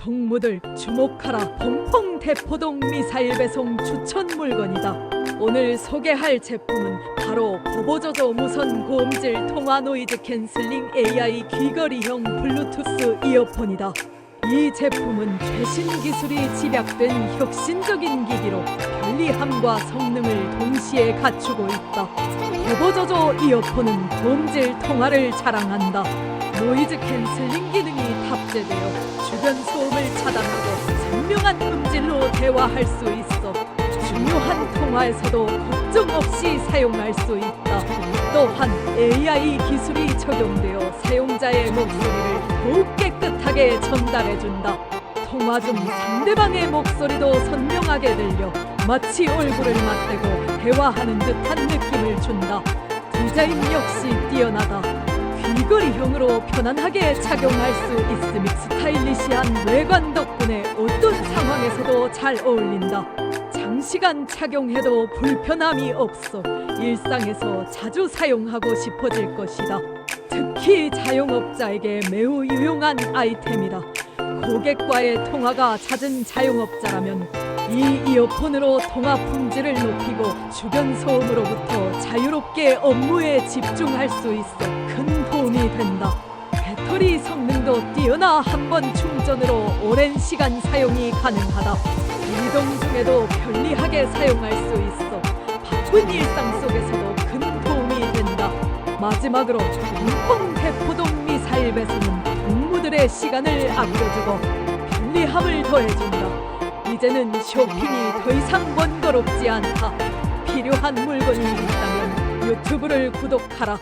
동무들 주목하라 펑펑 대포동 미사일 배송 추천 물건이다. 오늘 소개할 제품은 바로 보보조조 무선 고음질 통화 노이즈 캔슬링 AI 귀걸이형 블루투스 이어폰이다. 이 제품은 최신 기술이 집약된 혁신적인 기기로 편리함과 성능을 동시에 갖추고 있다. 보보조조 이어폰은 고음질 통화를 자랑한다. 노이즈 캔슬링 기능이 탑재되어 주변 소음을 차단하고 선명한 음질로 대화할 수 있어 중요한 통화에서도 걱정 없이 사용할 수 있다. 또한 AI 기술이 적용되어 사용자의 목소리를 더욱 깨끗하게 전달해준다. 통화 중 상대방의 목소리도 선명하게 들려 마치 얼굴을 맞대고 대화하는 듯한 느낌을 준다. 디자인 역시 뛰어나다. 귀걸이형으로 편안하게 착용할 수 있으며 스타일리시한 외관 덕분에 어떤 상황에서도 잘 어울린다. 장시간 착용해도 불편함이 없어 일상에서 자주 사용하고 싶어질 것이다. 특히 자영업자에게 매우 유용한 아이템이다. 고객과의 통화가 잦은 자영업자라면 이 이어폰으로 통화 품질을 높이고 주변 소음으로부터 자유롭게 업무에 집중할 수 있어 된다. 배터리 성능도 뛰어나 한 번 충전으로 오랜 시간 사용이 가능하다. 이동 중에도 편리하게 사용할 수 있어 바쁜 일상 속에서도 큰 도움이 된다. 마지막으로 펑펑 대포동 미사일 배송은 동무들의 시간을 아껴주고 편리함을 더해준다. 이제는 쇼핑이 더 이상 번거롭지 않다. 필요한 물건이 있다면 유튜브를 구독하라.